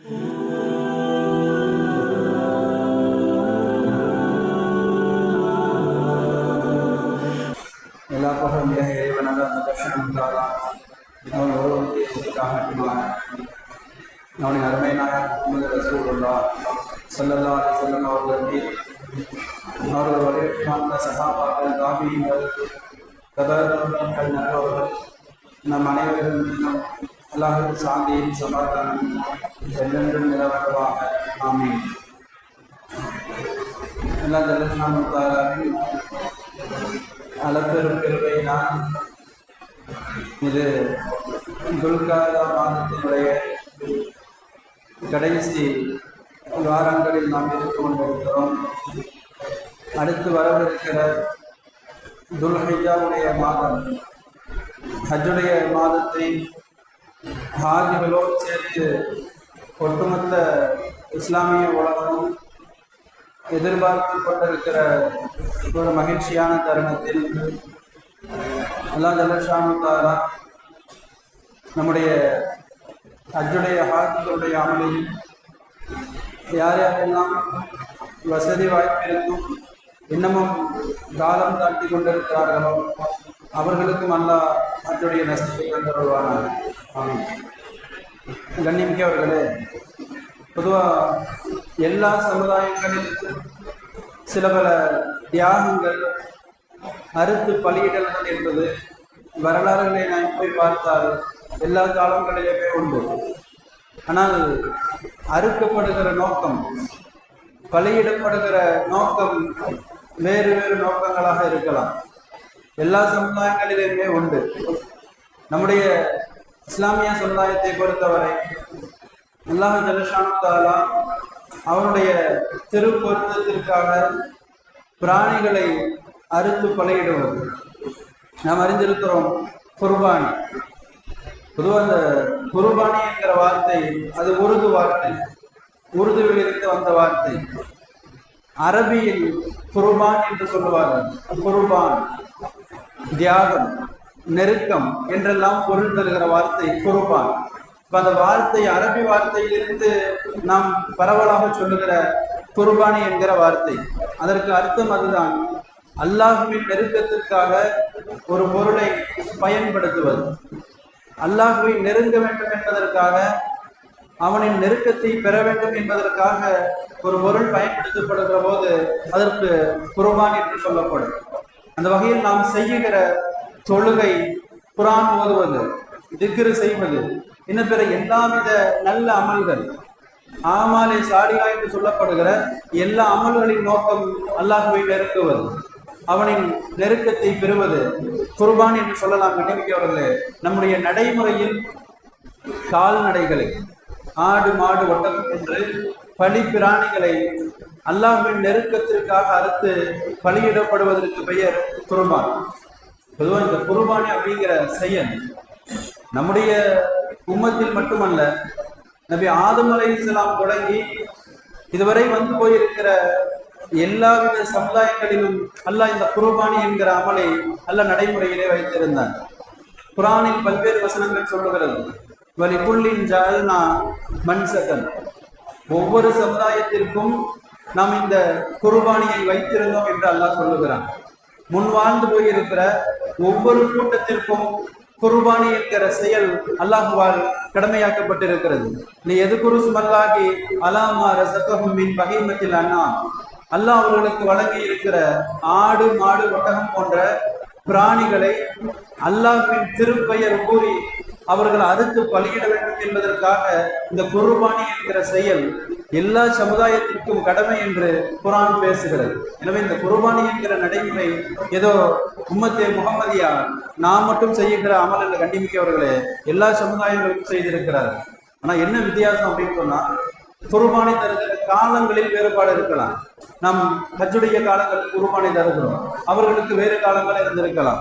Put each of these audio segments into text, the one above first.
எல்லா புகழும் இறைவனாக அந்த தர்ஷனம் தாரா அவன் ஒருவருக்காக அவனின் அருமையினாக முகமது ரசூலுல்லா சல்லல்லா செல்லம் அவர்கள் மீது சகாபாக்கள் நல்லவர்கள் நம் அனைவரும் அல்லாஹின் சாந்தியும் சமாதானம் என்றென்றும் நிலவரவாக ஆமீன். எல்லா ஜலசாமின் அளப்பெரும் பெருமையினால் இது துல்காதா மாதத்தினுடைய கடைசி வாரங்களில் நாம் இருந்து கொண்டிருக்கிறோம் அடுத்து வரவிருக்கிற துல்ஹையாவுடைய மாதம் ஹஜ்ஜுடைய மாதத்தை ஹாஜிகளோடு சேர்த்து ஒட்டுமொத்த இஸ்லாமிய உலகமும் எதிர்பார்த்து கொண்டிருக்கிற ஒரு மகிழ்ச்சியான தருணத்தில் அல்லா தாரா நம்முடைய அஜுடைய ஹாஜிகளுடைய அமலையும் யார் யாரெல்லாம் வசதி வாய்ப்பிருந்தும் இன்னமும் காலம் தாட்டி கொண்டிருக்கிறார்களோ அவர்களுக்கும் அல்ல அத்துடைய நஷ்டத்தை தந்தருள்வானாக ஆமாம் கண்ணிமிக்க அவர்களே பொதுவாக எல்லா சமுதாயங்களிலும் சில பல தியாகங்கள் அறுத்து பலியிடல்கள் என்பது வரலாறுகளை நாம் போய் பார்த்தால் எல்லா காலங்களிலுமே உண்டு. ஆனால் அறுக்கப்படுகிற நோக்கம் பலியிடப்படுகிற நோக்கம் வேறு வேறு நோக்கங்களாக இருக்கலாம். எல்லா சமுதாயங்களிலுமே உண்டு. நம்முடைய இஸ்லாமிய சமுதாயத்தை பொறுத்தவரை அல்லாஹ் ஜலஷானுத்தாலா அவனுடைய திருப்பொருத்தத்திற்காக பிராணிகளை அறுத்து பழையிடுவது நாம் அறிந்திருக்கிறோம் குர்பானி. பொதுவாக அந்த குர்பானி என்கிற வார்த்தை அது உருது வார்த்தை. உருதுவில் இருந்து வந்த வார்த்தை. அரபியில் குருபான் என்று சொல்லுவார்கள் குருபான் தியாகம் நெருக்கம் என்றெல்லாம் பொருள் தருகிற வார்த்தை குருபான். இப்ப அந்த வார்த்தை அரபி வார்த்தையிலிருந்து நாம் பரவலாக சொல்லுகிற குர்பானி என்கிற வார்த்தை. அதற்கு அர்த்தம் அதுதான். அல்லாஹுவின் நெருக்கத்திற்காக ஒரு பொருளை பயன்படுத்துவது. அல்லாஹுவை நெருங்க வேண்டும் என்பதற்காக அவனின் நெருக்கத்தை பெற வேண்டும் என்பதற்காக ஒரு பொருள் பயன்படுத்தப்படுகிற போது அதற்கு குர்பான் என்று சொல்லப்படும். அந்த வகையில் நாம் செய்யுகிற தொழுகை குரான் ஓதுவது திக்ரு செய்வது இன்னும் பிற எல்லாவித நல்ல அமல்கள் ஆமாலே சாடிகா என்று சொல்லப்படுகிற எல்லா அமல்களின் நோக்கம் அல்லாஹுவை நெருக்குவது அவனின் நெருக்கத்தை பெறுவது குர்பான் என்று சொல்லலாம். நினைவிக்கவர்களே நம்முடைய நடைமுறையில் கால்நடைகளை ஆடு மாடு ஒட்டகம் என்று பலி பிராணிகளை அல்லாஹின் நெருக்கத்திற்காக அறுத்து பலியிடப்படுவதற்கு பெயர் குருபான். பொதுவாக இந்த குருபானி அப்படிங்கிற செயல் நம்முடைய உம்மத்தில் மட்டுமல்ல நபி ஆதம் அலை இஸ்லாம் தொடங்கி இதுவரை வந்து போயிருக்கிற எல்லாவித சமுதாயங்களிலும் அல்லாஹ் இந்த குருபானி என்கிற அமலை அல்ல நடைமுறையிலே வைத்திருந்தான். குரானில் பல்வேறு வசனங்கள் சொல்லுகிறது. வலிக்குள்ளின் ஜால்னா மண்சகன் ஒவ்வொரு சமுதாயத்திற்கும் நாம் இந்த குர்பானியை வைத்திருந்தோம் என்று அல்லாஹ் சொல்லுகிறான். முன் வாழ்ந்து போயிருக்கிற ஒவ்வொரு கூட்டத்திற்கும் குர்பானி என்கிற செயல் அல்லாஹுவால் கடமையாக்கப்பட்டிருக்கிறது. நீ எது குருஸ் மல்லாகி அலாமா ரசகம் மின் பகைமத்தில் அண்ணா அல்லாஹ் அவர்களுக்கு வழங்கி இருக்கிற ஆடு மாடு ஒட்டகம் போன்ற பிராணிகளை அல்லாஹ்வின் திருப்பெயர் கூறி அவர்கள் அறுத்து பலியிட வேண்டும் என்பதற்காக இந்த குர்பானி என்கிற செயல் எல்லா சமுதாயத்திற்கும் கடமை என்று குரான் பேசுகிறது. எனவே இந்த குர்பானி என்கிற நடைமுறை ஏதோ உம்மத்தே முகமதியா நாம் மட்டும் செய்கிற அமல் என்று கண்டிமிக்கவர்களே எல்லா சமுதாயங்களுக்கும் செய்திருக்கிறார் ஆனா என்ன வித்தியாசம் அப்படின்னு சொன்னா குர்பானி தருகிற காலங்களில் வேறுபாடு இருக்கலாம். நம் ஹஜ்ஜுடைய காலங்களில் குர்பானி தருகிறோம். அவர்களுக்கு வேறு காலங்கள் இருந்திருக்கலாம்.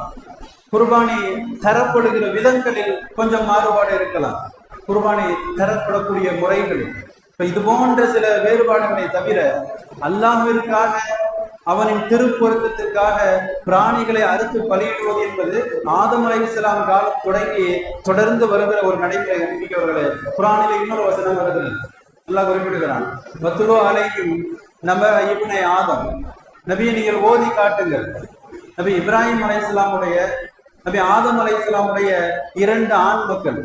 குர்பானி தரப்படுகிற விதங்களில் கொஞ்சம் மாறுபாடு இருக்கலாம். குர்பானி தரப்படக்கூடிய முறைகளில் இப்ப இது போன்ற சில வேறுபாடுகளை தவிர அல்லாஹிற்காக அவனின் திருப்பொருத்தத்திற்காக பிராணிகளை அறுத்து பலியிடுவது என்பது ஆதம் அலை இஸ்லாம் காலம் தொடங்கி தொடர்ந்து வருகிற ஒரு நடைமுறை நம்பிக்கையவர்களே குரானில இன்னொரு வசனம் வருகிறது. நல்லா குறிப்பிடுகிறான் பத்துலோ அலையும் நம்ம இவனை ஆதம். நபியை நீங்கள் ஓதி காட்டுங்கள். நபி இப்ராஹிம் இஸ்லாமுடைய நபி ஆதம் அலைஹிஸ்ஸலாமுடைய இரண்டு ஆண் மக்கள்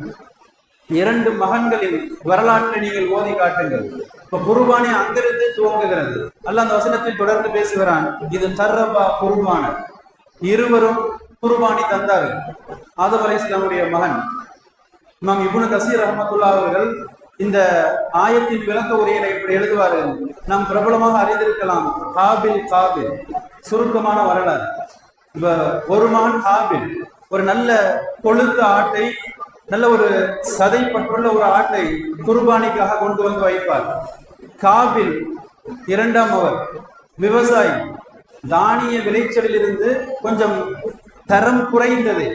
இரண்டு மகன்களின் வரலாற்றை நீங்கள் ஓதி காட்டுங்கள். இப்ப குருபானி அங்கிருந்து துவங்குகிறது. அல்ல அந்த வசனத்தில் தொடர்ந்து பேசுகிறான் இது தர்ரபா குருபான. இருவரும் குருபானி தந்தார்கள். ஆதம் அலைஹிஸ்ஸலாமுடைய மகன் இமாம் இப்னு கசீர் ரஹமத்துல்லா அவர்கள் இந்த ஆயத்தின் விளக்க உரையில இப்படி எழுதுவார்கள் நாம் பிரபலமாக அறிந்திருக்கலாம் காபில் காபில் சுருக்கமான வரலாறு. இப்ப ஒரு மகன் ஹாபில் ஒரு நல்ல கொழுத்த ஆட்டை நல்ல ஒரு சதைப்பட்டுள்ள ஒரு ஆட்டை குர்பானிக்காக கொண்டு வந்து வைப்பார். காபில் இரண்டாம் அவர் விவசாயி. தானிய விளைச்சலில் இருந்து கொஞ்சம் தரம் குறைந்ததை.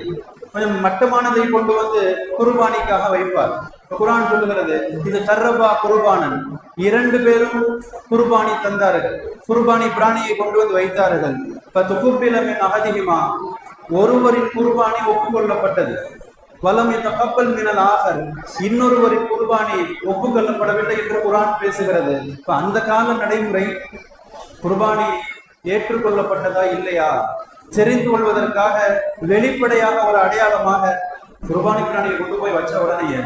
கொஞ்சம் மட்டமானதை கொண்டு வந்து குர்பானிக்காக வைப்பார். குரான் சொல்லுகிறது இது கர்ரபா குர்பானன். இரண்டு பேரும் குர்பானி தந்தார்கள். குர்பானி பிராணியை கொண்டு வந்து வைத்தார்கள். இப்ப துகுப்பிலமின் அகதிகமா ஒருவரின் குர்பானி ஒப்புக்கொள்ளப்பட்டது. வலம் இந்த கப்பல் மினல் ஆகர் இன்னொருவரின் குர்பானி ஒப்புக்கொள்ளப்படவில்லை என்று குரான் பேசுகிறது. இப்ப அந்த கால நடைமுறை குர்பானி ஏற்றுக்கொள்ளப்பட்டதா இல்லையா? தெரிந்து கொள்வதற்காக வெளிப்படையாக ஒரு அடையாளமாக குர்பானி பிராணியை கொண்டு போய் வச்ச உடனே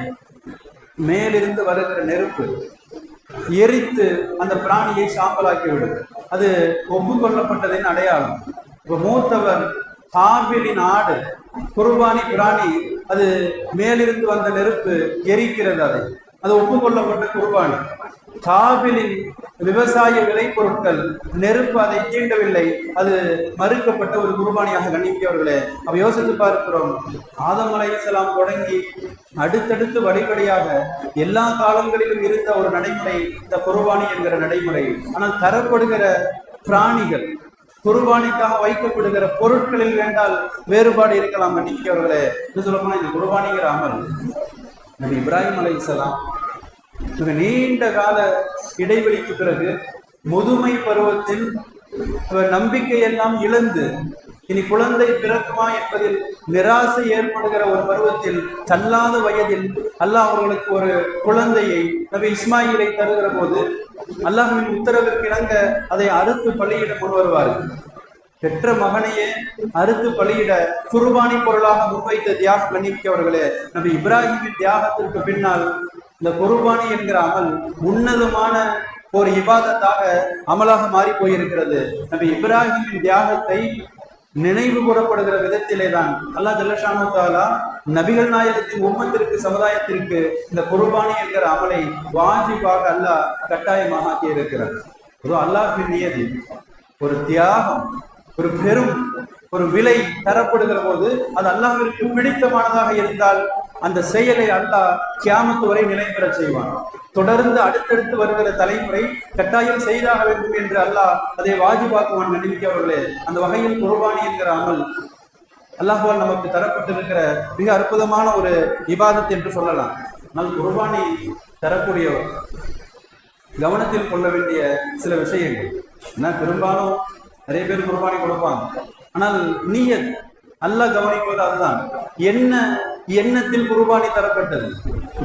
மேலிருந்து வருகிற நெருப்பு எரித்து அந்த பிராணியை சாம்பலாக்கி விடும் அது ஒப்புக்கொள்ளப்பட்டதின் அடையாளம். இப்போ மூத்தவர் காபிலின் ஆடு குர்பானி பிராணி அது மேலிருந்து வந்த நெருப்பு எரிக்கிறது அதை. அது ஒப்புக்கொள்ளப்பட்ட குர்பானி. காபிலின் விவசாய விளைபொருட்கள் நெருப்பு அதை தீண்டவில்லை. அது மறுக்கப்பட்ட ஒரு குர்பானியாக கண்ணிக்கிறவர்களே அப்ப யோசித்து பார்க்கிறோம். ஆதம் அலைஹிஸ்ஸலாம் தொடங்கி அடுத்தடுத்து வழிபடியாக எல்லா காலங்களிலும் இருந்த ஒரு நடைமுறை இந்த குர்பானி என்கிற நடைமுறை. ஆனால் தரப்படுகிற பிராணிகள் குர்பானிக்காக வைக்கப்படுகிற பொருட்களில் வேண்டால் வேறுபாடு இருக்கலாம் கண்ணிக்கிறவர்களே இது சொல்லப்போனா இந்த குர்பானிங்கிற அமல். நபி இப்ராஹிம் அலைஹிஸ்ஸலாம் மிக நீண்ட கால இடைவெளிக்கு பிறகு முதுமை பருவத்தில் நம்பிக்கையெல்லாம் இழந்து இனி குழந்தை பிறக்குமா என்பதில் நிராசை ஏற்படுகிற ஒரு பருவத்தில் தள்ளாத வயதில் அல்லாஹ் அவர்களுக்கு ஒரு குழந்தையை நபி இஸ்மாயிலை தருகிற போது அல்லாஹின் உத்தரவிற்கு இணங்க அதை அறுத்து பள்ளியிட கொண்டு வருவார்கள் பெற்ற மகனையே அறுத்து பலியிட குர்பானி பொருளாக முன்வைத்த தியாகம் மன்னிக்கவர்களே நபி இப்ராஹிமின் தியாகத்திற்கு பின்னால் இந்த குருபானி என்கிற அமல் உன்னதமான ஒரு இபாதத்தாக அமலாக மாறி போயிருக்கிறது. நபி இப்ராஹிமின் தியாகத்தை நினைவு கூறப்படுகிற விதத்திலே தான் அல்லாஹ் ஜல்லஷானு தாலா நபிகள் நாயகத்தின் உம்மத்திற்கு சமுதாயத்திற்கு இந்த குருபானி என்கிற அமலை வாஜிபாக அல்லாஹ் கட்டாயமாக ஆக்கி இருக்கிறார் ஒரு அல்லாஹின் நியதி. ஒரு தியாகம் ஒரு பெரும் ஒரு விலை தரப்படுகிற போது அது அல்லாஹிற்கு பிடித்தமானதாக இருந்தால் அந்த செயலை அல்லாஹ் கியாமத்து வரை நிலைபெற செய்வான். தொடர்ந்து அடுத்தடுத்து வருகிற தலைமுறை கட்டாயம் செய்தாக வேண்டும் என்று அல்லாஹ் அதை வாஜிபாக்குவான் நம்பிக்கையவர்களே அந்த வகையில் குர்பானி என்கிற அமல் அல்லாஹால் நமக்கு தரப்பட்டிருக்கிற மிக அற்புதமான ஒரு விவாதத்தை என்று சொல்லலாம். ஆனால் குர்பானி தரக்கூடியவர் கவனத்தில் கொள்ள வேண்டிய சில விஷயங்கள். ஏன்னா பெரும்பாலும் நிறைய பேர் குர்பானி கொடுப்பாங்க. ஆனால் நீயத் அல்லாஹ் கவனிப்பது அதுதான். என்ன எண்ணத்தில் குர்பானி தரப்பட்டது.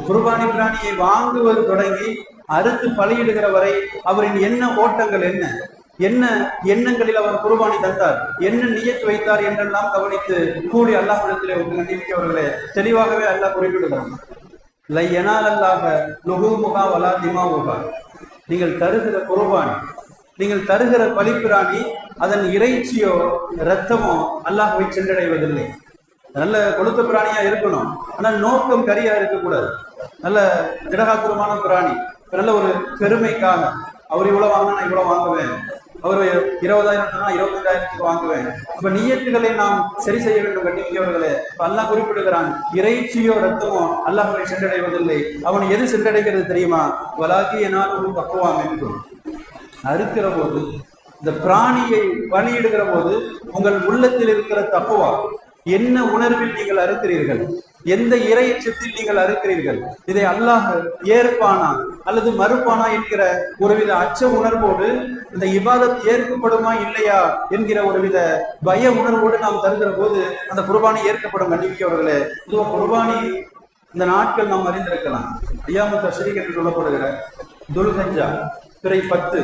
குர்பானி பிராணியை வாங்குவது தொடங்கி அறுத்து பலியிடுகிற வரை அவரின் எண்ண ஓட்டங்கள் என்ன? என்ன எண்ணங்களில் அவர் குர்பானி தந்தார்? என்ன நியத்து வைத்தார் என்றெல்லாம் கவனித்து கூடி அல்லாஹ்விடத்திலே அவர்களே தெளிவாகவே அல்லாஹ் குறிப்பிடுகிறார் லை எனால் அல்லாஹ லுகுமுகா வலா திமாவுகா நீங்கள் தருகிற குர்பானி நீங்கள் தருகிற பலிப்பிராணி அதன் இறைச்சியோ இரத்தமோ அல்லாஹுவை சென்றடைவதில்லை. நல்ல கொளுத்த பிராணியா இருக்கணும். ஆனால் நோக்கம் கரியா இருக்கக்கூடாது. நல்ல திடகாத்திரமான பிராணி. நல்ல ஒரு பெருமைக்காக. அவர் இவ்வளவு வாங்கினா நான் இவ்வளவு வாங்குவேன். அவர் இருபதாயிரம் சொன்னா இருபத்தஞ்சாயிரத்துக்கு வாங்குவேன். இப்ப நியத்துகளை நாம் சரி செய்ய வேண்டும் கண்டிக்கிறவர்களே இப்ப அல்லாஹ் குறிப்பிடுகிறான் இறைச்சியோ ரத்தமோ அல்லாஹ்வை சென்றடைவதில்லை. அவன் எது சென்றடைகிறது தெரியுமா? வலாக்கி என்னால் ஒரு பக்குவாம் என்றும் அறுக்கிற போது இந்த பிராணியை பணியிடுகிற போது உங்கள் உள்ளத்தில் இருக்கிற தப்புவா? என்ன உணர்வில் நீங்கள் அறுக்கிறீர்கள்? எந்த இறையச்சத்தில் நீங்கள் அறுக்கிறீர்கள்? இதை அல்லாஹ் ஏற்பானா? அல்லது மறுப்பானா என்கிற ஒருவித அச்ச உணர்வோடு இந்த இபாதத் ஏற்கப்படுமா இல்லையா என்கிற ஒருவித பய உணர்வோடு நாம் தருகிற போது அந்த குர்பானி ஏற்கப்படும் கண்டிப்பார்களே இதுவும் குர்பானி இந்த நாட்கள் நாம் அறிந்திருக்கலாம். ஐயாமு தஸ்ரீக் என்று சொல்லப்படுகிற துல்கஞ்சா பிறை பத்து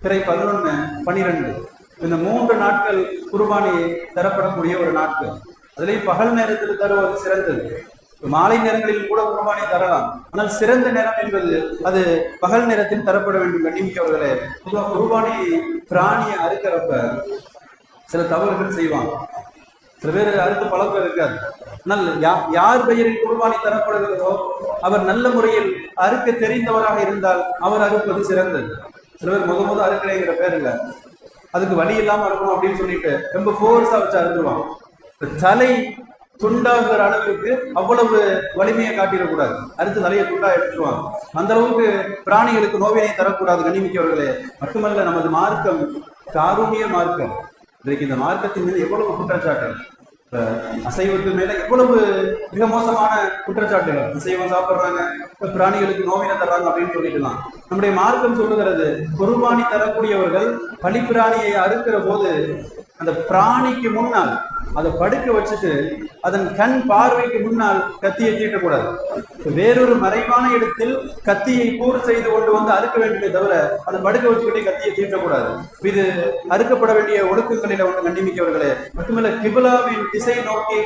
பிறை பதினொன்று பனிரெண்டு. இந்த மூன்று நாட்கள் குர்பானி தரப்படக்கூடிய ஒரு நாட்கள். அதுலேயும் பகல் நேரத்தில் தருவது சிறந்தது. மாலை நேரங்களில் கூட குர்பானி தரலாம். ஆனால் சிறந்த நேரம் என்பது அது பகல் நேரத்தில் தரப்பட வேண்டும் கண்ணிமிக்கவர்களே பொதுவாக குர்பானி பிராணியை அறுக்கிறப்ப சில தவறுகள் செய்வாங்க. சில பேர் அறுத்து பழக்கம் இருக்காது. ஆனால் யா- யார் பெயரில் குர்பானி தரப்படுகிறதோ அவர் நல்ல முறையில் அறுக்க தெரிந்தவராக இருந்தால் அவர் அறுப்பது சிறந்தது. சில பேர் முத முத அறுக்கிறேங்கிற பேர் அதுக்கு வழி இல்லாமல் இருக்கணும் அப்படின்னு சொல்லிட்டு ரொம்ப ஃபோர்ஸாக வச்சு அறுத்துருவான் தலை துண்டாகிற அளவுக்கு அவ்வளவு வலிமையை காட்டிடக்கூடாது. அடுத்து தலையை துண்டா எடுத்துருவாங்க. அந்த அளவுக்கு பிராணிகளுக்கு நோவினை தரக்கூடாது கண்ணிமிக்கவர்களே. மட்டுமல்ல நமது மார்க்கம் காரூணிய மார்க்கம். இன்றைக்கு இந்த மார்க்கத்தின் மீது எவ்வளவு குற்றச்சாட்டு அசைவத்து மேல எவ்வளவு மிக மோசமான குற்றச்சாட்டுகள்? அசைவம் சாப்பிடுறாங்க பிராணிகளுக்கு நோவினை தர்றாங்க அப்படின்னு சொல்லிட்டுலாம். நம்முடைய மார்க்கம் சொல்லுகிறது குருபானி தரக்கூடியவர்கள் பலிப்பிராணியை அறுக்கிற போது அந்த பிராணிக்கு முன்னால் அதை படுக்க வச்சுட்டு அதன் கண் பார்வைக்கு முன்னால் கத்தியை தீட்டக்கூடாது. வேறொரு மறைவான இடத்தில் கத்தியை கூறு செய்து கொண்டு வந்து அறுக்க வேண்டுமே தவிர அதை படுக்க வச்சுக்கிட்டே கத்தியை தீட்டக்கூடாது. இது அறுக்கப்பட வேண்டிய ஒழுக்கங்களில் ஒன்று கண்டிமிக்கவர்களே மட்டுமல்ல கிபிலாவின் திசை நோக்கி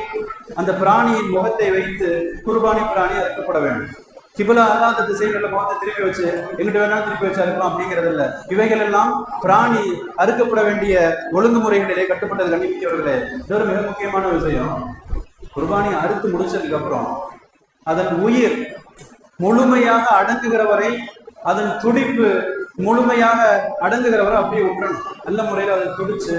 அந்த பிராணியின் முகத்தை வைத்து குர்பானி பிராணி அறுக்கப்பட வேண்டும். கிபிலா அல்லாத திசைகளில் முகத்தை திருப்பி வச்சு எங்கிட்ட வேணா திருப்பி வச்சு அறுக்கலாம் அப்படிங்கிறது இல்ல இவைகள் எல்லாம் பிராணி அறுக்கப்பட வேண்டிய ஒழுங்குமுறைகளிலே கட்டுப்பட்டது கண்டிப்பிக்கவர்களே இது ஒரு மிக முக்கியமான விஷயம். குர்பானி அறுத்து முடிச்சதுக்கு அப்புறம் அதன் உயிர் முழுமையாக அடங்குகிற வரை அதன் துடிப்பு முழுமையாக அடங்குகிற வரை அப்படியே விட்டுறணும். நல்ல முறையில் அதை துடிச்சு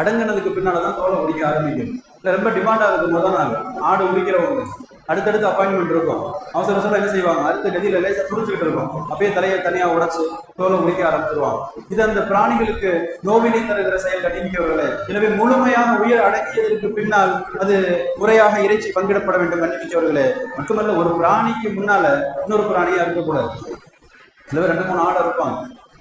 அடங்குனதுக்கு பின்னால் தான் தோலை உடிக்க ஆரம்பிக்கும். இல்லை ரொம்ப டிமாண்டாக இருக்கும் முதல் நாள் ஆடு உரிக்கிறவங்க அடுத்தடுத்து அப்பாயின்மெண்ட் இருக்கும். அவசர அவசரம் என்ன செய்வாங்க? அடுத்த கதியில லேசாக துடிச்சுக்கிட்டு இருக்கும். அப்படியே தலையை தனியா உடச்சு தோலை முடிக்க ஆரம்பிச்சிருவாங்க. இது அந்த பிராணிகளுக்கு நோவினை தருகிற செயல் கண்டிப்பிக்கவர்களே எனவே முழுமையாக உயிர் அடக்கியதற்கு பின்னால் அது முறையாக இறைச்சி பங்கிடப்பட வேண்டும் கண்டிப்பிக்கவர்களே மட்டுமல்ல ஒரு பிராணிக்கு முன்னால இன்னொரு பிராணியா இருக்கக்கூடாது. சில ரெண்டு மூணு ஆடை இருப்பாங்க.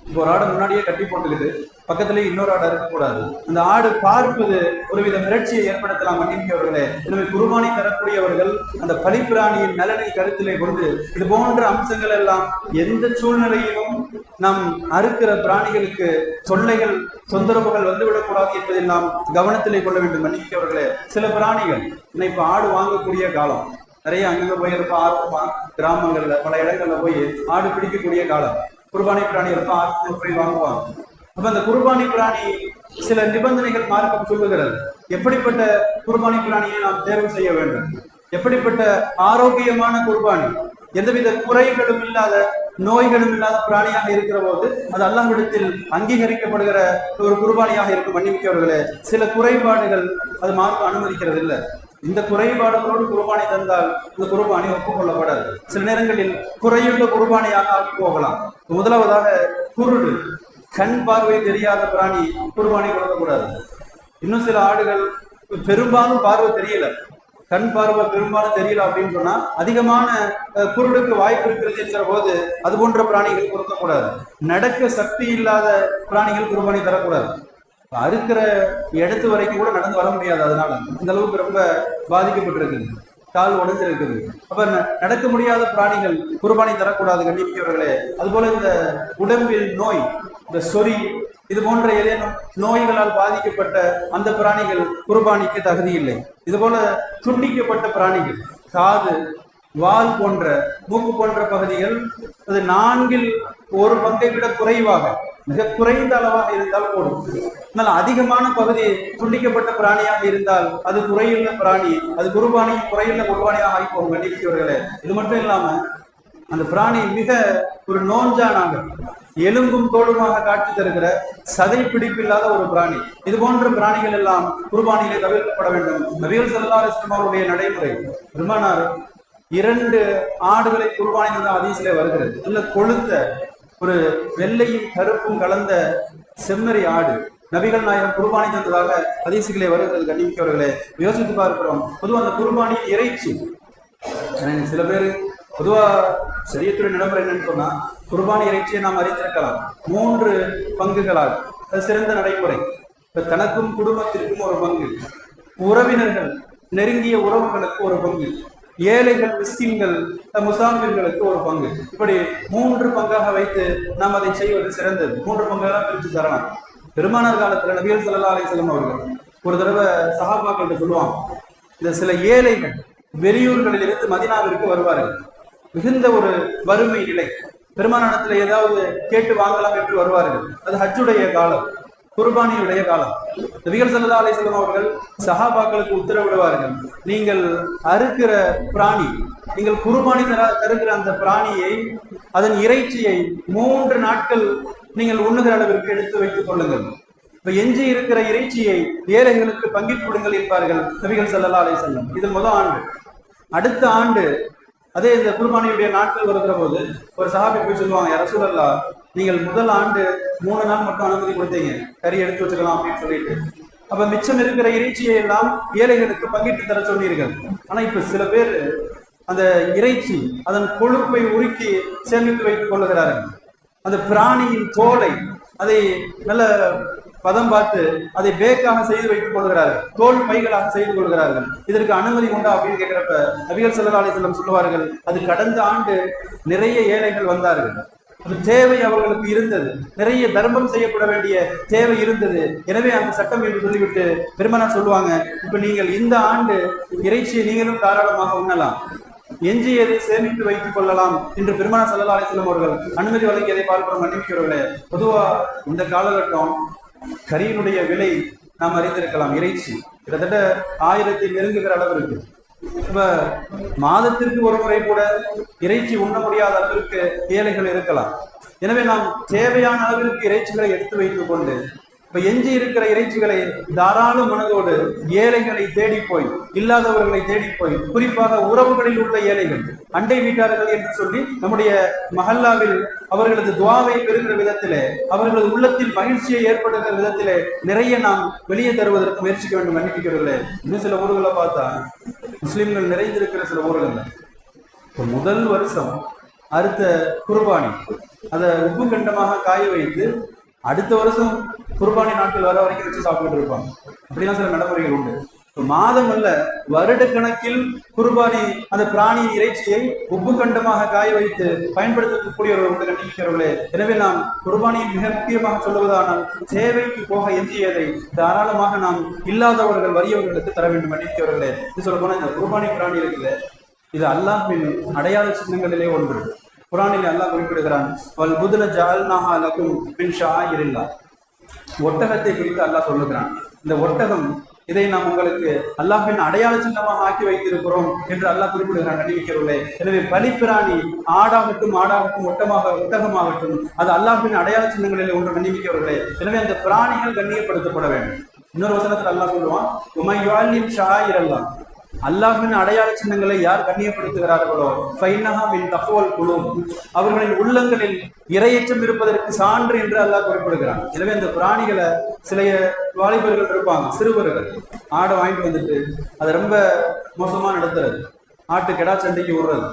இப்போ ஒரு ஆடை முன்னாடியே கட்டி போட்டுக்கிட்டு பக்கத்துலயே இன்னொரு ஆடு இருக்கக்கூடாது அந்த ஆடு பார்ப்பது ஒருவித மிரட்சியை ஏற்படுத்தலாம் மன்னிக்கவர்களே எனவே குருபானி தரக்கூடியவர்கள் அந்த பலிப்பிராணியின் நலனை கருத்திலே கொண்டு இது போன்ற அம்சங்கள் எல்லாம் எந்த சூழ்நிலையிலும் நாம் அறுக்கிற பிராணிகளுக்கு தொல்லைகள் தொந்தரவுகள் வந்துவிடக்கூடாது என்பதை நாம் கவனத்திலே கொள்ள வேண்டும் மன்னிக்கவர்களே சில பிராணிகள் இன்னும் இப்ப ஆடு வாங்கக்கூடிய காலம். நிறைய அங்கங்க போய் இருப்போம் ஆர்வமா கிராமங்கள்ல பல இடங்கள்ல போய் ஆடு பிடிக்கக்கூடிய காலம். குருபானி பிராணி இருப்போம் ஆர்வம் போய் வாங்குவாங்க? அப்ப அந்த குர்பானி பிராணி சில நிபந்தனைகள் மார்க்கம் சொல்லுகிறது. எப்படிப்பட்ட குர்பானி பிராணியை நாம் தேர்வு செய்ய வேண்டும்? எப்படிப்பட்ட ஆரோக்கியமான குர்பானி? எந்தவித குறைகளும் இல்லாத நோய்களும் இல்லாத பிராணியாக இருக்கிற போது அது அல்லாஹ்விடத்தில் அங்கீகரிக்கப்படுகிற ஒரு குர்பானியாக இருக்கும் மன்னிமிக்கவர்களே சில குறைபாடுகள் அது மார்க்க அனுமதிக்கிறது இல்லை இந்த குறைபாடுகளோடு குருபானை தந்தால் இந்த குர்பானி ஒப்புக்கொள்ளப்படாது. சில நேரங்களில் குறையுள்ள குர்பானியாக ஆகி போகலாம். முதலாவதாக குருடு. கண் பார்வை தெரியாத பிராணி குர்பானை கொடுக்கக்கூடாது. இன்னும் சில ஆடுகள் பெரும்பாலும் பார்வை தெரியல. கண் பார்வை பெரும்பாலும் தெரியல அப்படின்னு சொன்னா அதிகமான குருடுக்கு வாய்ப்பு இருக்கிறது என்கிற போது அது போன்ற பிராணிகள் கொடுக்கக்கூடாது நடக்க சக்தி இல்லாத பிராணிகள் குர்பானை தரக்கூடாது. அறுக்கிற இடத்து வரைக்கும் கூட நடந்து வர முடியாது அதனால. இந்த அளவுக்கு ரொம்ப பாதிக்கப்பட்டிருக்குது. கால் உடைஞ்சிருக்குது. அப்ப ந- நடக்க முடியாத பிராணிகள் குர்பானை தரக்கூடாது கண்டிப்பிக்கவர்களே அதுபோல இந்த உடம்பில் நோய் இந்த சொறி இது போன்ற ஏதேனும் நோய்களால் பாதிக்கப்பட்ட அந்த பிராணிகள் குர்பானிக்கு தகுதி இல்லை. இது போல துண்டிக்கப்பட்ட பிராணிகள் காது வால் போன்ற மூக்கு போன்ற பகுதிகள் அது நான்கில் ஒரு பங்கை விட குறைவாக மிக குறைந்த அளவாக இருந்தால் போடும் ஆனால் அதிகமான பகுதி துண்டிக்கப்பட்ட பிராணியாக இருந்தால் அது குறையுள்ள பிராணி அது குருபானி குறையுள்ள குருபானியாக ஆகி போகும் கண்டிப்பவர்களே இது மட்டும் இல்லாம அந்த பிராணி மிக ஒரு நோஞ்சானாக எலும்பும் தோளுமாக காட்சி தருகிற சதை பிடிப்பில்லாத ஒரு பிராணி. இது போன்ற பிராணிகள் எல்லாம் குர்பானியிலே தவிர்க்கப்பட வேண்டும். நபிகள் சல்லா அவருடைய நடைமுறை. பெருமானார் இரண்டு ஆடுகளை குர்பானி தந்த அதிசிலே வருகிறது. நல்ல கொழுத்த ஒரு வெள்ளையும் கருப்பும் கலந்த செம்மறி ஆடு. நபிகள் நாயகம் குர்பானி தந்ததாக அதிசுகளே வருகிறது கண்டிமிக்கவர்களே யோசித்து பார்க்கிறோம். பொதுவாக அந்த குர்பானி இறைச்சி. சில பேர் பொதுவா சரியத்துறை நடைமுறை என்னன்னு சொன்னா குர்பானி இறைச்சியை நாம் அறிந்திருக்கலாம். மூன்று பங்குகளாக அது சிறந்த நடைமுறை. இப்ப தனக்கும் குடும்பத்திற்கும் ஒரு பங்கு. உறவினர்கள் நெருங்கிய உறவுகளுக்கு ஒரு பங்கு. ஏழைகள் மிஸ்கின்கள் முசாமிர்களுக்கு ஒரு பங்கு. இப்படி மூன்று பங்காக வைத்து நாம் அதை செய்வது சிறந்தது. மூன்று பங்காக பிரித்து தரலாம். பெருமானார் காலத்துல நபிகள் சல்லா அலிசல்லம் அவர்கள் ஒரு தடவை சஹாபாக்கள்கிட்ட சொல்லுவாங்க இந்த சில ஏழைகள் வெளியூர்களில் இருந்து மதினாவிற்கு வருவார்கள். மிகுந்த ஒரு வறுமை நிலை. பெருமானத்தில் ஏதாவது கேட்டு வாங்கலாம் என்று வருவார்கள். அது ஹஜ்ஜுடைய காலம் குர்பானியுடைய காலம். நபிகள் சல்லா அலிஸ்லாம் அவர்கள் சஹாபாக்களுக்கு உத்தரவிடுவார்கள் நீங்கள் அறுக்கிற பிராணி நீங்கள் குர்பானி அறுக்கிற தருகிற அந்த பிராணியை அதன் இறைச்சியை மூன்று நாட்கள் நீங்கள் உண்ணுகிற அளவிற்கு எடுத்து வைத்துக் கொள்ளுங்கள். இப்ப எஞ்சி இருக்கிற இறைச்சியை ஏழைகளுக்கு பங்கிட்டு கொடுங்கள் என்பார்கள் நபிகள் சல்லா அலிசல்லம் இது முதல் ஆண்டு. அடுத்த ஆண்டு அதே இந்த குர்பானியுடைய நாட்கள் வருகிற போது ஒரு சஹாபி போய் சொல்லுவாங்க யார சூழல்லா நீங்கள் முதல் ஆண்டு மூணு நாள் மட்டும் அனுமதி கொடுத்தீங்க கறி எடுத்து வச்சுக்கலாம் அப்படின்னு சொல்லிட்டு. அப்ப மிச்சம் இருக்கிற இறைச்சியை எல்லாம் ஏழைகளுக்கு பங்கிட்டு தர சொன்னீர்கள். ஆனா இப்ப சில பேர் அந்த இறைச்சி அதன் கொழுப்பை உருக்கி சேமித்து வைத்துக் கொள்ளுகிறார்கள். அந்த பிராணியின் தோலை அதை நல்ல பதம் பார்த்து அதை பேக்காக செய்து வைத்துக் கொள்கிறார்கள். தோல் பைகளாக செய்து கொள்கிறார்கள். இதற்கு அனுமதி உண்டா அப்படின்னு கேட்கிறப்ப நபிகள் ஸல்லல்லாஹு அலைஹி சொல்லுவார்கள் அது கடந்த ஆண்டு நிறைய ஏழைகள் வந்தார்கள். அது தேவை அவர்களுக்கு இருந்தது. நிறைய தர்மம் செய்யப்பட வேண்டிய தேவை இருந்தது. எனவே அந்த சட்டம் என்று சொல்லிவிட்டு பெருமனார் சொல்லுவாங்க இப்ப நீங்கள் இந்த ஆண்டு இறைச்சியை நீங்களும் தாராளமாக உண்ணலாம். எஞ்சியதை சேமித்து வைத்துக் கொள்ளலாம்? என்று பெருமனா சல்லா அலிஸ்லாம் அவர்கள் அனுமதி வழங்கியதை பார்க்கிறோம்? மன்னிக்கிறவர்களே பொதுவா இந்த காலகட்டம் கரியினுடைய விலை நாம் அறிந்திருக்கலாம் இறைச்சி. கிட்டத்தட்ட ஆயிரத்தை நெருங்குகிற அளவு இருக்கு. இப்ப மாதத்திற்கு ஒரு முறை கூட இறைச்சி உண்ண முடியாத அளவிற்கு ஏழைகள் இருக்கலாம். எனவே நாம் தேவையான அளவிற்கு இறைச்சிகளை எடுத்து வைத்துக் கொண்டு இப்ப எஞ்சி இருக்கிற இறைச்சிகளை தாராள மனதோடு ஏழைகளை தேடி போய் இல்லாதவர்களை தேடி போய் குறிப்பாக உறவுகளில் உள்ள ஏழைகள் அண்டை வீட்டார்கள் என்று சொல்லி நம்முடைய மஹல்லாவில் அவர்களது துவாவை பெறுகிற விதத்திலே அவர்களது உள்ளத்தில் மகிழ்ச்சியை ஏற்படுகிற விதத்திலே நிறைய நாம் வெளியே தருவதற்கு முயற்சிக்க வேண்டும் மன்னிக்கிறவர்களே இன்னும் சில ஊர்களை பார்த்தா முஸ்லிம்கள் நிறைந்திருக்கிற சில ஊர்கள் இப்போ முதல் வருஷம் அறுத்த குர்பானி. அதை உப்பு கண்டமாக காய வைத்து அடுத்த வருஷம் குர்பானி நாட்கள் வர வரைக்கும் வச்சு சாப்பிட்டு இருப்பாங்க. அப்படிலாம் சில நடைமுறைகள் உண்டு. இப்ப மாதம் அல்ல வருடக்கணக்கில் குர்பானி அந்த பிராணியின் இறைச்சியை உப்பு கண்டமாக காய வைத்து பயன்படுத்தக்கூடியவர்கள் உண்டு கண்டிக்கிறவர்களே எனவே நாம் குர்பானியின் மிக முக்கியமாக சொல்லுவதானால் சேவைக்கு போக எஞ்சியதை தாராளமாக நாம் இல்லாதவர்கள் வறியவர்களுக்கு தர வேண்டும் கண்டிக்கிறவர்களே இது சொல்ல போனா இந்த குர்பானி பிராணி இருக்குது. இது அல்லாஹின் அடையாள சின்னங்களிலே ஒன்று. குரானில் அல்லாஹ் குறிப்பிடுகிறான் வல் புதுல ஒட்டகத்தை குறித்து அல்லாஹ் சொல்லுகிறான். இந்த ஒட்டகம் இதை நாம் உங்களுக்கு அல்லாஹின் அடையாள சின்னமாக ஆக்கி வைத்திருக்கிறோம் என்று அல்லாஹ் குறிப்பிடுகிறான் அறிவிக்கிறவர்களே எனவே பலிப்பிராணி ஆடாகட்டும் ஆடாகட்டும் ஒட்டமாக ஒட்டகமாகட்டும் அது அல்லாஹின் அடையாள சின்னங்களில் ஒன்று கண்ணிமிக்கிறவர்களே எனவே அந்த பிராணிகள் கண்ணியப்படுத்தப்பட வேண்டும். இன்னொரு வசனத்தில் அல்லாஹ் சொல்லுவான் உமையாலின் ஷாயிரல்லாம் அல்லாஹ்வின் அடையாள சின்னங்களை யார் கண்ணியப்படுத்துகிறார்களோ ஃபைனஹாவின் தகவல் குழு அவர்களின் உள்ளங்களில் இரையச்சம் இருப்பதற்கு சான்று என்று அல்லாஹ் குறிப்பிடுகிறான். எனவே அந்த பிராணிகளை சில வாலிபர்கள் இருப்பாங்க சிறுவர்கள். ஆடை வாங்கிட்டு வந்துட்டு அதை ரொம்ப மோசமா நடத்துறது. ஆட்டு கெடா சண்டைக்கு விடுறது.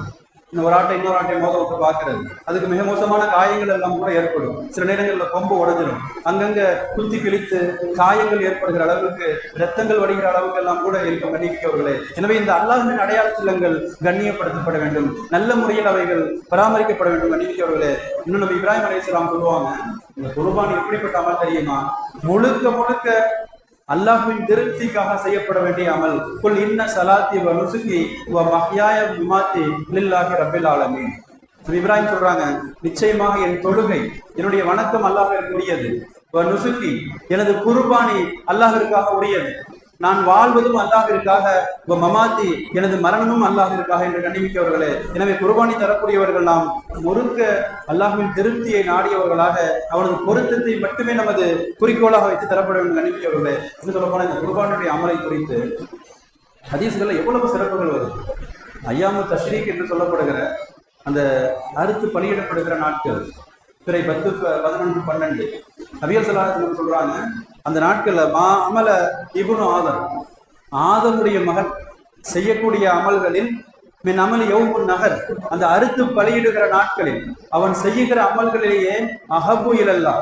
இந்த ஒரு ஆட்டை இன்னொரு ஆட்டை மோத விட்டு பார்க்கறது. அதுக்கு மிக மோசமான காயங்கள் எல்லாம் கூட ஏற்படும். சில நேரங்களில் கொம்பு உடஞ்சிடும் அங்கங்க குத்தி கிழித்து காயங்கள் ஏற்படுகிற அளவுக்கு ரத்தங்கள் வடிகிற அளவுக்கு எல்லாம் கூட இருக்கும் கண்ணிக்கவர்களே எனவே இந்த அல்லாஹின் அடையாள சின்னங்கள் கண்ணியப்படுத்தப்பட வேண்டும். நல்ல முறையில் அவைகள் பராமரிக்கப்பட வேண்டும் கண்ணிக்கவர்களே இன்னும் நம்ம இப்ராஹிம் அலையாம் சொல்லுவாங்க இந்த குர்பான் எப்படிப்பட்ட அமல் தெரியுமா? முழுக்க முழுக்க அல்லாஹுவின் திருப்திக்காக செய்யப்பட வேண்டிய அமல். குல் இன்ன சலாத்தி வ நுசுகி வ மஹ்யாய விமாத்தி லில்லாஹி ரப்பில் ஆலமீன். இப்ராஹிம் சொல்றாங்க நிச்சயமாக என் தொழுகை என்னுடைய வணக்கம் அல்லாஹிற்கு உரியது வ நுசுகி எனது குர்பானி அல்லாஹிற்காக உரியது. நான் வாழ்வதும் அல்லாஹிற்காக உங்க மமாத்தி எனது மரணமும் அல்லாஹிற்காக என்று கண்டிமிக்கவர்களே எனவே குர்பானி தரக்கூடியவர்கள் நாம் முறுக்க அல்லாஹின் திருப்தியை நாடியவர்களாக அவனது பொருத்தத்தை மட்டுமே நமது குறிக்கோளாக வைத்து தரப்பட வேண்டும் கண்டிமிக்கவர்களே என்று சொல்ல போனால் இந்த குர்பானுடைய அமலை குறித்து ஹதீஸ்களில் எவ்வளவு சிறப்புகள் வருது. ஐயாமு தஷ்ரீக் என்று சொல்லப்படுகிற அந்த அறுத்து பலியிடப்படுகிற நாட்கள் பிறை பத்து பதினொன்று பன்னெண்டு. நபிகள் சலாஹம் சொல்றாங்க அந்த நாட்கள்ல மா அமல இபுனு ஆதம் ஆதமுடைய மகன் செய்யக்கூடிய அமல்களில் மின் அமல் யௌமுன் நகர் அந்த அறுத்து பலியிடுகிற நாட்களில் அவன் செய்யுகிற அமல்களிலேயே அகபு இலல்லா.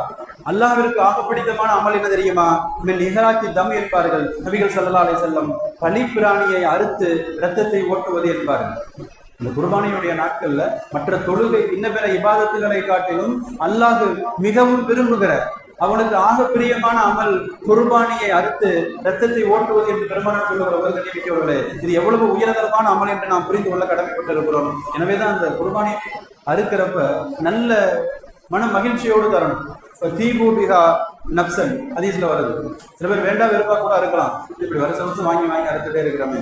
அல்லாவிற்கு ஆக பிடித்தமான அமல் என்ன தெரியுமா? மின் நிகராக்கி தம் என்பார்கள். நபிகள் சல்லா அலைஹி செல்லம் பலி பிராணியை அறுத்து இரத்தத்தை ஓட்டுவது என்பார்கள். இந்த குர்பானியுடைய நாட்கள்ல மற்ற தொழுகை இன்ன பிற இபாதத்துகளை காட்டிலும் அல்லாஹ் மிகவும் விரும்புகிற அவனுக்கு ஆக பிரியமான அமல் குர்பானியை அறுத்து ரத்தத்தை ஓட்டுவது என்று பெருமானார் சொல்லுகிறவர்கள் ஒரு கண்டிப்பிக்கவர்களே இது எவ்வளவு உயர்தரமான அமல் என்று நாம் புரிந்து கொள்ள கடமைப்பட்டிருக்கிறோம். எனவேதான் அந்த குர்பானியை அறுக்கிறப்ப நல்ல மன மகிழ்ச்சியோடு தரணும். இப்ப தீபு பிகா நப்சன் அதீஸ்ல வருது. சில பேர் வேண்டாம் வெறுப்பா கூட இருக்கலாம் இப்படி வருஷம் வருஷம் வாங்கி வாங்கி அறுத்துட்டே இருக்கிறாங்க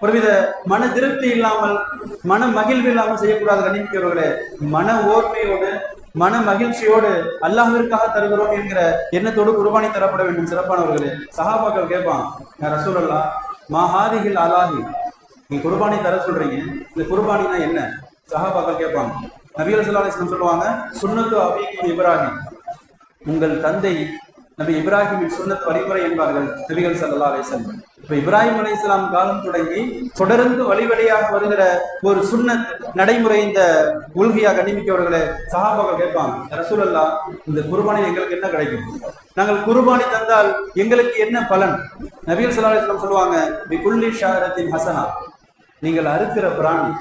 ஒருவித மன திருப்தி இல்லாமல் மன மகிழ்வு இல்லாமல் செய்யக்கூடாது கணிக்கிறவர்களே மன ஓர்மையோடு மன மகிழ்ச்சியோடு அல்லாஹிற்காக தருகிறோம் என்கிற எண்ணத்தோடு குர்பானி தரப்பட வேண்டும் சிறப்பானவர்களே. சகாபாக்கள் கேட்பான் ரசூல் ரசூலல்லா மாஹாதிகில் அலாஹி? நீங்க குர்பானி தர சொல்றீங்க இந்த குர்பானினா என்ன? சகாபாக்கள் கேட்பாங்க நபிகள் ஸல்லல்லாஹு சொல்லுவாங்க சுண்ணத்து அபிக்கும் இப்ராஹிம் உங்கள் தந்தை நபி இப்ராஹிமின் சொன்ன வழிமுறை என்பார்கள் நபிகள் சல்லா அலைஹி இப்ப இப்ராஹிம் இஸ்லாம் காலம் தொடங்கி தொடர்ந்து வழி வழியாக வருகிற ஒரு சுண்ண நடைமுறை இந்த உல்கியா கண்டிமிக்கவர்களை சஹாபாக்கள் கேட்பாங்க ரசூலல்லா இந்த குர்பானி எங்களுக்கு என்ன கிடைக்கும்? நாங்கள் குருபானி தந்தால் எங்களுக்கு என்ன பலன்? நபிகள் சல்லா அலிஸ்லாம் சொல்லுவாங்க குல்லி ஹசனா. நீங்கள் அறுக்கிற பிராணி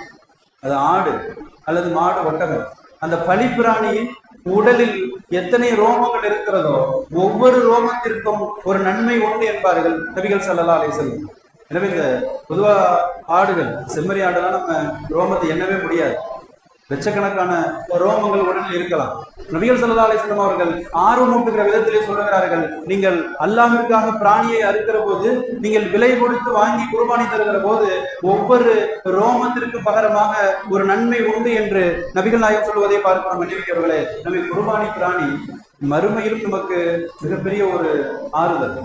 அது ஆடு அல்லது மாடு ஒட்டகம் அந்த பலிப்பிராணியின் உடலில் எத்தனை ரோமங்கள் இருக்கிறதோ ஒவ்வொரு ரோமத்திற்கும் ஒரு நன்மை உண்டு என்பார்கள் நபிகள் ஸல்லல்லாஹு அலைஹி செல்லும் எனவே இந்த பொதுவா ஆடுகள் செம்மறி ஆடுலாம் நம்ம ரோமத்தை எண்ணவே முடியாது. லட்சக்கணக்கான ரோமங்கள் உடலில் இருக்கலாம். நபிகள் சல்லா அலிஸ்லாம் அவர்கள் அவர்கள் ஆர்வமூட்டுகிற விதத்திலே சொல்லுகிறார்கள் நீங்கள் அல்லாமிற்காக பிராணியை அறுக்கிற போது நீங்கள் விலை கொடுத்து வாங்கி குர்பானி தருகிற போது ஒவ்வொரு ரோமத்திற்கு பகரமாக ஒரு நன்மை உண்டு என்று நபிகள் நாயகம் சொல்வதை பார்க்கிறோம் மன்னிக்கிறவர்களே நம்மை குர்பானி பிராணி மறுமையிலும் நமக்கு மிகப்பெரிய ஒரு ஆறுதல்.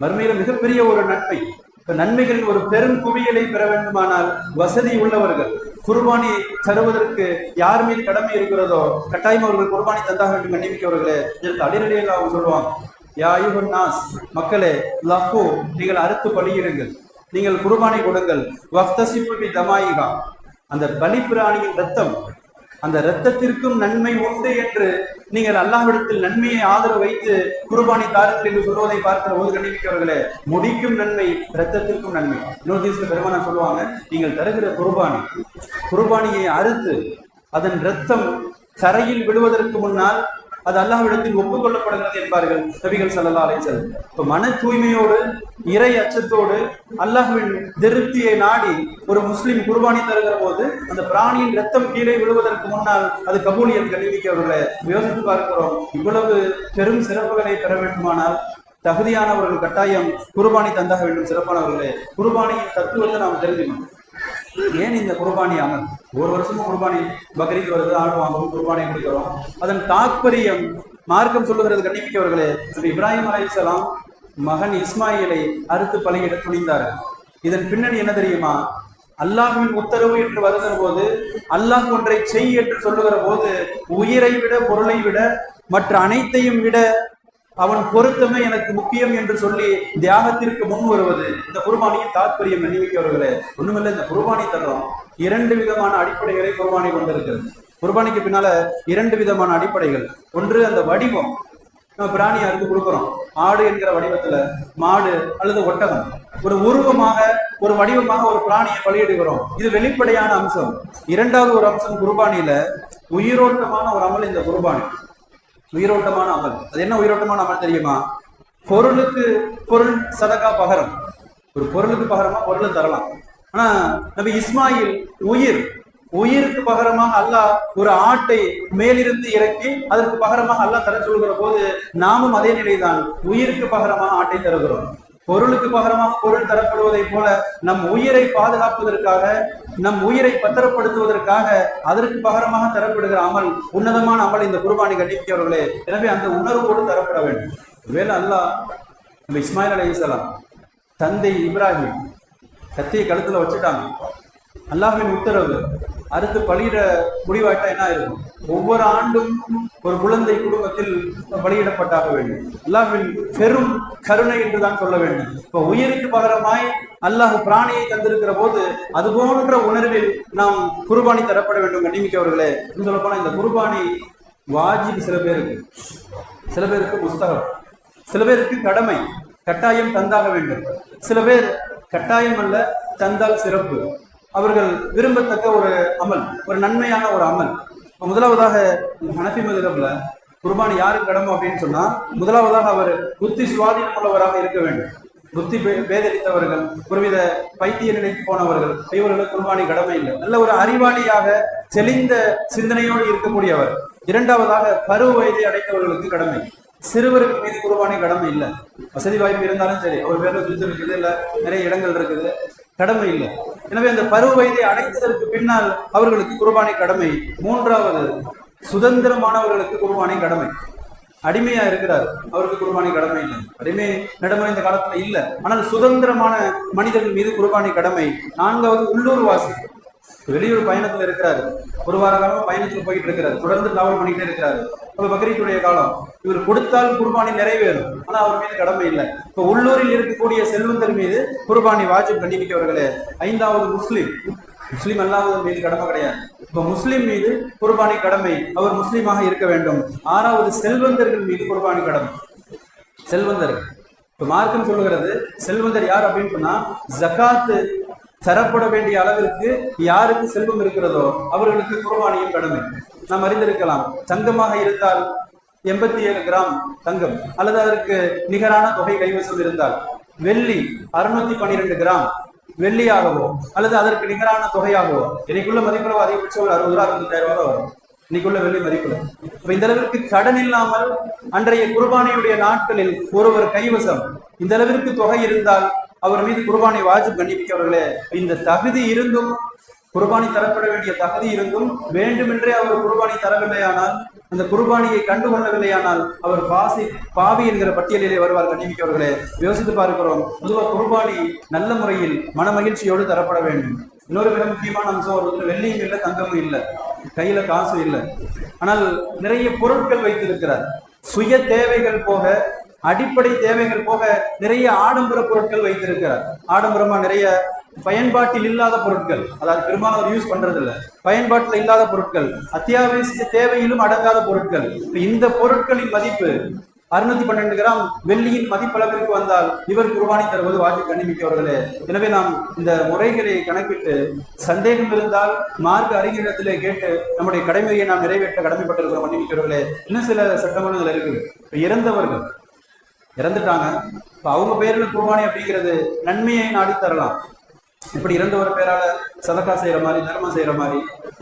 மறுமையில மிகப்பெரிய ஒரு நன்மை. இப்ப நன்மைகளின் ஒரு பெரும் குவியலை பெற வேண்டுமானால் வசதி உள்ளவர்கள் குர்பானி தருவதற்கு யார் மீது கடமை இருக்கிறதோ கட்டாயம் அவர்கள் குர்பானி தந்தாக வேண்டும் கண்ணிமிக்கவர்களே இதற்கு அடிநடையில் அவங்க சொல்லுவாங்க. யா நாஸ் மக்களே லஹு நீங்கள் அறுத்து பலியிடுங்கள் நீங்கள் குர்பானி கொடுங்கள். வஃப்தசிபு தமாயிகா. அந்த பலிப்பிராணியின் ரத்தம் அந்த இரத்தத்திற்கும் நன்மை உண்டு என்று நீங்கள் அல்லாஹ்விடத்தில் நன்மையை ஆதரவு வைத்து குர்பானி தாருங்கள் என்று சொல்வதை பார்க்கிற போது கண்டிப்பிக்கவர்களே முடிக்கும் நன்மை இரத்தத்திற்கும் நன்மை. இன்னொரு தேசத்துல பெருமானா சொல்லுவாங்க நீங்கள் தருகிற குர்பானி குர்பானியை அறுத்து அதன் இரத்தம் தரையில் விழுவதற்கு முன்னால் அது அல்லாஹ்விடத்தில் ஒப்புக்கொள்ளப்படுகிறது என்பார்கள் நபிகள் சல்லா அலைச்சல் இப்போ மன தூய்மையோடு இறை அச்சத்தோடு அல்லாஹ்வின் திருப்தியை நாடி ஒரு முஸ்லிம் குர்பானி தருகிற போது அந்த பிராணியின் ரத்தம் கீழே விழுவதற்கு முன்னால் அது கபூலியல் கல்விக்கிறவர்களை யோசித்து பார்க்கிறோம். இவ்வளவு பெரும் சிறப்புகளை பெற வேண்டுமானால் தகுதியானவர்கள் கட்டாயம் குர்பானி தந்தாக வேண்டும் சிறப்பானவர்களே. குர்பானியின் தத்துவத்தை நாம் தெரிஞ்சுக்கணும். ஏன் இந்த குர்பானி அமல் ஒரு வருஷமும் குர்பானி பக்ரீத் வருது ஆடு வாங்குவோம் குர்பானி கொடுக்கிறோம் அதன் தாற்பயம் மார்க்கம் சொல்லுகிறது கண்டிப்பிக்கவர்களே நபி இப்ராஹிம் அலிசலாம் மகன் இஸ்மாயிலை அறுத்து பழகிட துணிந்தார்கள் இதன் பின்னணி என்ன தெரியுமா? அல்லாஹ்வின் உத்தரவு என்று வருகிற போது அல்லாஹ் ஒன்றை செய் என்று சொல்லுகிற போது உயிரை விட பொருளை விட மற்ற அனைத்தையும் விட அவன் பொருத்தமே எனக்கு முக்கியம் என்று சொல்லி தியாகத்திற்கு முன் வருவது. இந்த குர்பானியின் தாற்பயம் நினைவிக்கவர்களே ஒண்ணுமில்ல இந்த குர்பானி தர்றோம் இரண்டு விதமான அடிப்படைகளை குர்பானி கொண்டிருக்கிறது. குர்பானிக்கு பின்னால இரண்டு விதமான அடிப்படைகள். ஒன்று அந்த வடிவம். நம்ம பிராணி அறுத்து கொடுக்குறோம்? ஆடு என்கிற வடிவத்துல மாடு அல்லது ஒட்டகம். ஒரு உருவமாக ஒரு வடிவமாக ஒரு பிராணியை பலியிடுகிறோம். இது வெளிப்படையான அம்சம். இரண்டாவது ஒரு அம்சம் குர்பானியில உயிரோட்டமான ஒரு அமல் இந்த குர்பானி. உயிரோட்டமான அமல். அது என்ன உயிரோட்டமான அமல் தெரியுமா? பொருளுக்கு பொருள் சதகா பகரம். ஒரு பொருளுக்கு பகரமா பொருளை தரலாம். ஆனா நம்ம இஸ்மாயில் உயிர். உயிருக்கு பகரமாக அல்லாஹ் ஒரு ஆட்டை மேலிருந்து இறக்கி அதற்கு பகரமாக அல்லாஹ் தர சொல்கிற போது நாமும் அதே நிலைதான். உயிருக்கு பகரமாக ஆட்டை தருகிறோம். பொருளுக்கு பகரமாக பொருள் தரப்படுவதை போல நம் உயிரை பாதுகாப்பதற்காக நம் உயிரை பத்திரப்படுத்துவதற்காக அதற்கு பகரமாக தரப்படுகிற அமல் உன்னதமான அமல் இந்த குருபானி கண்டிக்கிறவர்களே. எனவே அந்த உணர்வோடு தரப்பட வேண்டும். வேலை அல்லாஹ் நம்ம இஸ்மாயில் அலைஹிஸ்ஸலாம் தந்தை இப்ராஹிம் கத்தியை கழுத்துல வச்சுட்டாங்க. அல்லாஹின் உத்தரவு அறுத்து பழியிட முடிவாயிட்டா என்ன ஆயிருக்கும் ஒவ்வொரு ஆண்டும் ஒரு குழந்தை குடும்பத்தில் பலியிடப்பட்டாக வேண்டும். அல்லாஹ்வின் பெரும் கருணை என்றுதான் சொல்ல வேண்டும். இப்ப உயிருக்கு பகரமாய் அல்லாஹ் பிராணியை தந்திருக்கிற போது அது போன்ற உணர்வில் நாம் குர்பானி தரப்பட வேண்டும் கண்ணிமிக்கவர்களே. சொல்ல சொல்லப்போனா இந்த குர்பானி வாஜிப் சில பேருக்கு சில பேருக்கு புஸ்தகம் சில பேருக்கு கடமை கட்டாயம் தந்தாக வேண்டும். சில பேர் கட்டாயம் அல்ல தந்தால் சிறப்பு. அவர்கள் விரும்பத்தக்க ஒரு அமல் ஒரு நன்மையான ஒரு அமல். இப்போ முதலாவதாக ஹனஃபி மதுரப்ல குர்பானி யாருக்கு கடமை அப்படின்னு சொன்னா முதலாவதாக அவர் புத்தி சுவாதீனம் உள்ளவராக இருக்க வேண்டும். புத்தி பேதளித்தவர்கள் ஒருவித பைத்திய நிலைக்கு போனவர்கள் இவர்களுக்கு குர்பானி கடமை இல்லை. நல்ல ஒரு அறிவாளியாக செழிந்த சிந்தனையோடு இருக்கக்கூடியவர். இரண்டாவதாக பருவ வயதை அடைந்தவர்களுக்கு கடமை. சிறுவருக்கு மீது குருபானி கடமை இல்லை. வசதி வாய்ப்பு இருந்தாலும் சரி ஒரு பேரில் சுத்தம் இருக்குது இல்ல நிறைய இடங்கள் இருக்குது. கடமை இல்லை. எனவே அந்த பருவ வயதை அடைந்ததற்கு பின்னால் அவர்களுக்கு குர்பானை கடமை. மூன்றாவது சுதந்திரமானவர்களுக்கு குர்பானை கடமை. அடிமையா இருக்கிறார். அவருக்கு குர்பானை கடமை இல்லை. அடிமை நடைமுறை இந்த காலத்துல இல்ல. ஆனால் சுதந்திரமான மனிதர்கள் மீது குர்பானை கடமை. நான்காவது உள்ளூர் வாசி வெளியூர் பயணத்துல இருக்கிறாரு. ஒரு வார காலமா பயணத்துல போயிட்டு இருக்கிறாரு. தொடர்ந்து டிராவல் பண்ணிட்டே இருக்கிறாரு. இப்ப பக்ரீத்துடைய காலம். இவர் கொடுத்தால் குர்பானி நிறைவேறும். ஆனா அவர் மீது கடமை இல்லை. இப்ப உள்ளூரில் இருக்கக்கூடிய செல்வந்தர் மீது குர்பானி வாஜிப் கண்டிப்பிக்கவர்களே ஐந்தாவது முஸ்லீம். முஸ்லீம் அல்லாதவர் மீது கடமை கிடையாது. இப்ப முஸ்லீம் மீது குர்பானி கடமை அவர் முஸ்லீமாக இருக்க வேண்டும். ஆறாவது செல்வந்தர்கள் மீது குர்பானி கடமை. செல்வந்தர்கள். இப்ப மார்க்கம் சொல்லுகிறது செல்வந்தர் யார்? அப்படின்னு சொன்னா ஜகாத்து தரப்பட வேண்டிய அளவிற்கு யாருக்கு செல்வம் இருக்கிறதோ அவர்களுக்கு குர்பானியும் கடமை. நாம் அறிந்திருக்கலாம் தங்கமாக இருந்தால் எண்பத்தி ஏழு கிராம் தங்கம் அல்லது அதற்கு நிகரான தொகை கைவசம் இருந்தால் வெள்ளி அறுநூத்தி பன்னிரெண்டு கிராம் வெள்ளியாகவோ அல்லது அதற்கு நிகரான தொகையாகவோ. இன்னைக்குள்ள மதிப்புல அதிகபட்சம் ஒரு அறுபது ரூபா அறுபத்தாயிரம் ரூபாய் வரும். இன்னைக்குள்ள வெள்ளி மதிப்புல. இப்ப இந்த அளவிற்கு கடன் இல்லாமல் அன்றைய குர்பானியுடைய நாட்களில் ஒருவர் கைவசம். இந்த அளவிற்கு தொகை இருந்தால் அவர் மீது குர்பானை வாஜிப் கண்டிப்பிக்கவர்களே இந்த தகுதி இருந்தும் குர்பானி தரப்பட வேண்டிய தகுதி இருந்தும் வேண்டுமென்றே அவர் குர்பானி தரவில்லையானால் அந்த குர்பானியை கண்டுகொள்ளவில்லையானால் அவர் பாசி பாவி என்கிற பட்டியலிலே வருவார் கண்டிப்பிக்கவர்களே. யோசித்து பார்க்கிறோம். பொதுவாக குர்பானி நல்ல முறையில் மன மகிழ்ச்சியோடு தரப்பட வேண்டும். இன்னொரு மிக முக்கியமான அம்சம் ஒரு வெள்ளியும் இல்லை தங்கமும் இல்லை. கையில காசும் இல்லை. ஆனால் நிறைய பொருட்கள் வைத்திருக்கிறார். சுய தேவைகள் போக அடிப்படை தேவைகள் போக நிறைய ஆடம்பர பொருட்கள் வைத்திருக்கிறார். ஆடம்பரமா நிறைய பயன்பாட்டில் இல்லாத பொருட்கள் அதாவது பெரும்பாலும் யூஸ் பண்றதில்ல. பயன்பாட்டில் இல்லாத பொருட்கள் அத்தியாவசிய தேவையிலும் அடங்காத பொருட்கள். இந்த பொருட்களின் மதிப்பு அறுநூத்தி பன்னெண்டு கிராம் வெள்ளியின் மதிப்பளவிற்கு வந்தால் இவர் குர்பானி தருவது வாஜிப் கண்ணிமிக்கவர்களே. எனவே நாம் இந்த முறைகளை கணக்கிட்டு சந்தேகம் இருந்தால் மார்க் அறிஞரிடத்திலே கேட்டு நம்முடைய கடமையை நாம் நிறைவேற்ற கடமைப்பட்டிருக்கிறோம் மன்னிமிக்கவர்களே இன்னும் சில சட்டமன்றங்கள் இருக்குது. இறந்தவர்கள் இறந்துட்டாங்க. இப்ப அவங்க பேரில் குர்பானி அப்படிங்கிறது நன்மையை நாடி தரலாம். இப்படி இறந்தவர் பேரால சதக்கா செய்யற மாதிரி தர்மம் செய்யற மாதிரி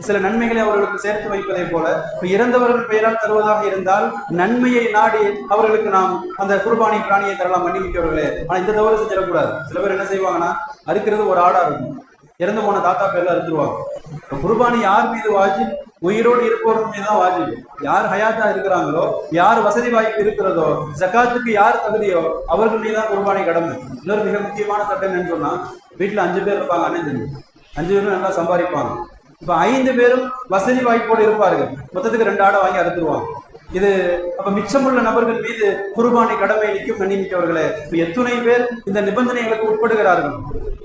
சில நன்மைகளை அவர்களுக்கு சேர்த்து வைப்பதை போல இப்ப இறந்தவர்கள் பெயரால் தருவதாக இருந்தால் நன்மையை நாடி அவர்களுக்கு நாம் அந்த குர்பானி பிராணியை தரலாம் மன்னிமிக்கவர்களே ஆனா இந்த தவறு செஞ்சிடக்கூடாது. சில பேர் என்ன செய்வாங்கன்னா அறுக்கிறது ஒரு ஆடா இருக்கும். இறந்து போன தாத்தா பேர்ல அறுத்துருவாங்க. இப்ப குர்பானி யார் மீது வாஜிப்? உயிரோடு இருப்பவர்கள் மீது தான் வாஜிப். யார் ஹயாத்தா இருக்கிறாங்களோ யார் வசதி வாய்ப்பு இருக்கிறதோ ஜக்காத்துக்கு யார் தகுதியோ அவர்கள் மீது தான் குர்பானி கடமை. இன்னொரு மிக முக்கியமான சட்டம் என்னன்னு சொன்னா வீட்டுல அஞ்சு பேர் இருப்பாங்க அண்ணன் தம்பி. அஞ்சு பேரும் நல்லா சம்பாதிப்பாங்க. இப்ப ஐந்து பேரும் வசதி வாய்ப்போடு இருப்பார்கள். மொத்தத்துக்கு ரெண்டு ஆடை வாங்கி அறுத்துருவாங்க. இது அப்ப மிச்சமுள்ள நபர்கள் மீது குருபானை கடமை நிற்கும் நன்னிமிக்கவர்களே இப்ப எத்துணை பேர் இந்த நிபந்தனைகளுக்கு உட்படுகிறார்கள்.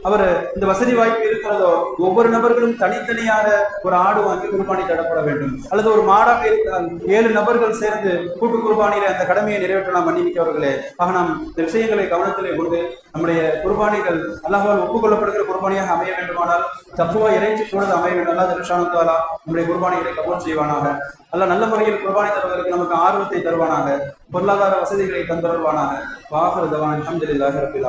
அவர் இந்த வசதி வாய்ப்பு இருக்கிறதோ ஒவ்வொரு நபர்களும் தனித்தனியாக ஒரு ஆடு வாங்கி குருபானை தடப்பட வேண்டும். அல்லது ஒரு மாடாக இருந்தால் ஏழு நபர்கள் சேர்ந்து கூட்டு குருபானியில அந்த கடமையை நிறைவேற்றலாம் மன்னிமிக்கவர்களே ஆக நாம் இந்த விஷயங்களை கவனத்திலே கொண்டு நம்முடைய குர்பானிகள் அல்லாஹால் ஒப்புக்கொள்ளப்படுகிற குர்பானியாக அமைய வேண்டுமானால் தப்புவா இறைச்சி பொழுது அமைய வேண்டும். அல்லா திருஷானுத்தாலா நம்முடைய குர்பானிகளை கபோல் செய்வானாக. அல்ல நல்ல முறையில் குர்பானை தருவதற்கு நமக்கு ஆர்வத்தை தருவானாக. பொருளாதார வசதிகளை தந்தருள்வானாக. வாகர் தவான் அஹமதுல்லாஹி ரபில்